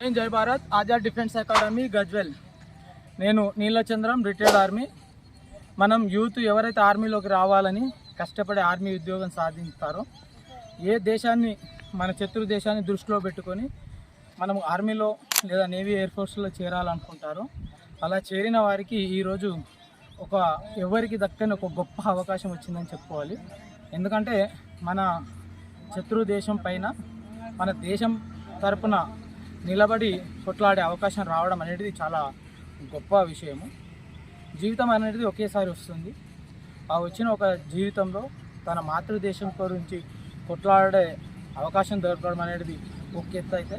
నేను Jai Bharat Azad defence academy Gajwel. నేను Neelachandram retired army. మనం యూత్ ఎవరైతే ఆర్మీలోకి రావాలని కష్టపడే ఆర్మీ ఉద్యోగం సాధిస్తారో ఏ దేశాన్ని మన శత్రు దేశాన్ని దృష్టిలో పెట్టుకొని మనం ఆర్మీలో లేదా నేవీ ఎయిర్ ఫోర్స్లో చేరాలనుకుంటారో అలా చేరిన వారికి ఈరోజు ఒక ఎవరికి దక్కని ఒక గొప్ప అవకాశం వచ్చిందని చెప్పుకోవాలి. ఎందుకంటే మన శత్రు దేశం పైన మన దేశం తరపున నిలబడి కొట్లాడే అవకాశం రావడం అనేది చాలా గొప్ప విషయము. జీవితం అనేది ఒకేసారి వస్తుంది. ఆ వచ్చిన ఒక జీవితంలో తన మాతృదేశం గురించి కొట్లాడే అవకాశం దొరకడం అనేది ఒక ఎత్తు అయితే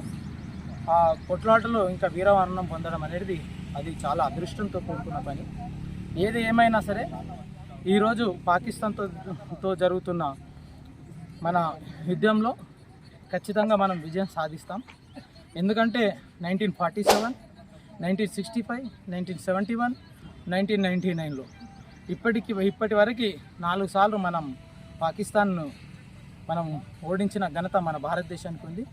ఆ కొట్లాటలో ఇంకా వీరవరణం పొందడం అనేది అది చాలా అదృష్టంతో కూడుకున్న పని. ఏది ఏమైనా సరే ఈరోజు పాకిస్తాన్తో తో జరుగుతున్న మన యుద్ధంలో ఖచ్చితంగా మనం విజయం సాధిస్తాం. ఎందుకంటే nineteen forty seven nineteen sixty five nineteen seventy one nineteen ninety నైన్లో. ఇప్పటికి ఇప్పటి వరకు నాలుగు సార్లు మనం పాకిస్తాన్ను మనం ఓడించిన ఘనత మన భారతదేశానికి ఉంది.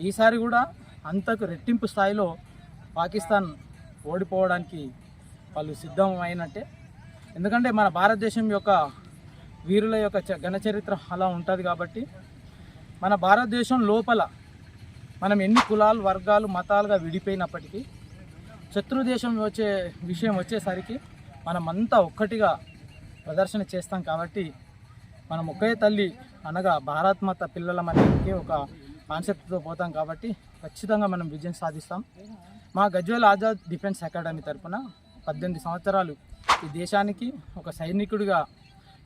ఈసారి కూడా అంతకు రెట్టింపు స్థాయిలో పాకిస్తాన్ ఓడిపోవడానికి వాళ్ళు సిద్ధమైనట్టే. ఎందుకంటే మన భారతదేశం యొక్క వీరుల యొక్క చ- ఘన చరిత్ర అలా ఉంటుంది కాబట్టి మన భారతదేశం లోపల మనం ఎన్ని కులాలు వర్గాలు మతాలుగా విడిపోయినప్పటికీ శత్రు దేశం వచ్చే విషయం వచ్చేసరికి మనమంతా ఒక్కటిగా ప్రదర్శన చేస్తాం కాబట్టి మనం ఒకే తల్లి అనగా భారత్ మాత పిల్లల మనకి ఒక కాన్సెప్ట్తో పోతాం కాబట్టి ఖచ్చితంగా మనం విజయం సాధిస్తాం. మా గజ్వేల్ ఆజాద్ డిఫెన్స్ అకాడమీ తరపున పద్దెనిమిది సంవత్సరాలు ఈ దేశానికి ఒక సైనికుడిగా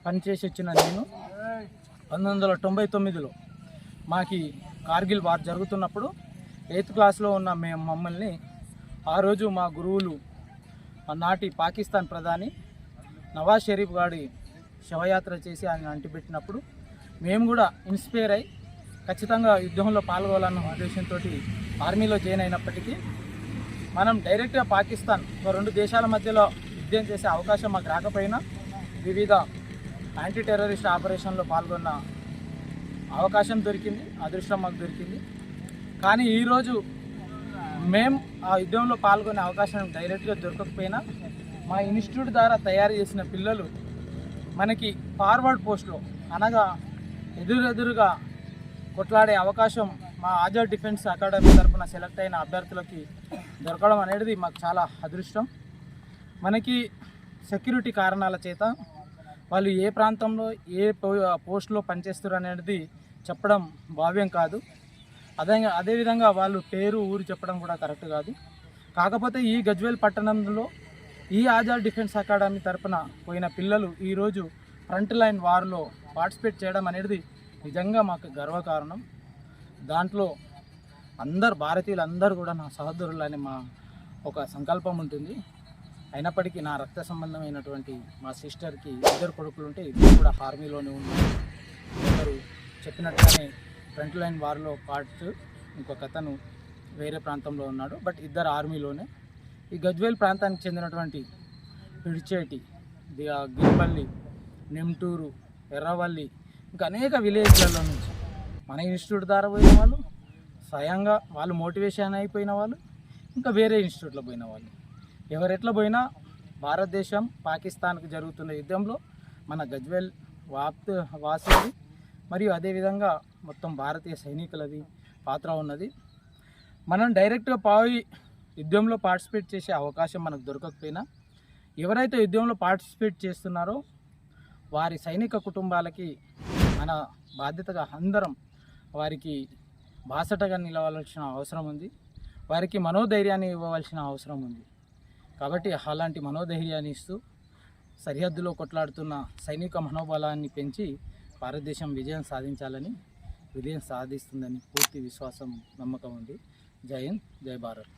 పనిచేసి వచ్చిన నేను. పంతొమ్మిది వందల తొంభై తొమ్మిదిలో మాకి కార్గిల్ వార్ జరుగుతున్నప్పుడు ఎయిత్ క్లాస్లో ఉన్న మేము మమ్మల్ని ఆ రోజు మా గురువులు నాటి పాకిస్తాన్ ప్రధాని నవాజ్ షరీఫ్ గారి శవయాత్ర చేసి ఆయన అంటిపెట్టినప్పుడు మేము కూడా ఇన్స్పైర్ అయి ఖచ్చితంగా యుద్ధంలో పాల్గొనాలన్న ఉద్దేశంతో ఆర్మీలో జాయిన్ అయినప్పటికీ మనం డైరెక్ట్గా పాకిస్తాన్ ఒక రెండు దేశాల మధ్యలో యుద్ధం చేసే అవకాశం మాకు రాకపోయినా వివిధ యాంటీ టెర్రరిస్ట్ ఆపరేషన్లో పాల్గొన్న అవకాశం దొరికింది అదృష్టం మాకు దొరికింది. కానీ ఈరోజు మేము ఆ యుద్ధంలో పాల్గొనే అవకాశం డైరెక్ట్గా దొరకకపోయినా మా ఇన్స్టిట్యూట్ ద్వారా తయారు చేసిన పిల్లలు మనకి ఫార్వర్డ్ పోస్ట్లో అనగా ఎదురెదురుగా కొట్లాడే అవకాశం మా ఆజాద్ డిఫెన్స్ అకాడమీ తరఫున సెలెక్ట్ అయిన అభ్యర్థులకి దొరకడం అనేది మాకు చాలా అదృష్టం. మనకి సెక్యూరిటీ కారణాల చేత వాళ్ళు ఏ ప్రాంతంలో ఏ పో- పోస్ట్లో పనిచేస్తారు అనేది చెప్పడం భావ్యం కాదు. అదే అదేవిధంగా వాళ్ళు పేరు ఊరు చెప్పడం కూడా కరెక్ట్ కాదు. కాకపోతే ఈ గజ్వేల్ పట్టణంలో ఈ ఆజాద్ డిఫెన్స్ అకాడమీ తరపున పోయిన పిల్లలు ఈరోజు ఫ్రంట్ లైన్ వార్లో పార్టిసిపేట్ చేయడం అనేది నిజంగా మాకు గర్వకారణం. దాంట్లో అందరు భారతీయులు అందరూ కూడా నా సహోదరులని మా ఒక సంకల్పం ఉంటుంది. అయినప్పటికీ నా రక్త సంబంధమైనటువంటి మా సిస్టర్కి ఇద్దరు కొడుకులు ఉంటే ఇద్దరు కూడా ఆర్మీలోనే ఉన్నారు. ఒకరు చెప్పినట్టుగానే ఫ్రంట్ లైన్ వార్లో పార్ట్ ఇంకొక అతను వేరే ప్రాంతంలో ఉన్నాడు బట్ ఇద్దరు ఆర్మీలోనే. ఈ గజ్వేల్ ప్రాంతానికి చెందినటువంటి పిడిచేటి గిరిపల్లి నెమ్టూరు ఎర్రవల్లి ఇంకా అనేక విలేజ్లలో నుంచి మన ఇన్స్టిట్యూట్ ద్వారా పోయిన వాళ్ళు స్వయంగా వాళ్ళు మోటివేషన్ అయిపోయిన వాళ్ళు ఇంకా వేరే ఇన్స్టిట్యూట్లో పోయిన వాళ్ళు. ఎవరెట్లా పోయినా భారతదేశం పాకిస్తాన్కి జరుగుతున్న యుద్ధంలో మన గజ్వేల్ వాప్ వాసులది మరియు అదేవిధంగా మొత్తం భారతీయ సైనికులది పాత్ర ఉన్నది. మనం డైరెక్ట్గా పావి యుద్ధంలో పార్టిసిపేట్ చేసే అవకాశం మనకు దొరకకపోయినా ఎవరైతే యుద్ధంలో పార్టిసిపేట్ చేస్తున్నారో వారి సైనిక కుటుంబాలకి మన బాధ్యతగా అందరం వారికి బాసటగా నిలవాల్సిన అవసరం ఉంది. వారికి మనోధైర్యాన్ని ఇవ్వవలసిన అవసరం ఉంది. కాబట్టి అలాంటి మనోధైర్యాన్ని ఇస్తూ సరిహద్దులో కొట్లాడుతున్న సైనిక మనోబలాన్ని పెంచి భారతదేశం విజయం సాధించాలని విజయం సాధిస్తుందని పూర్తి విశ్వాసం నమ్మకం ఉంది. జై హింద్ జై భారత్.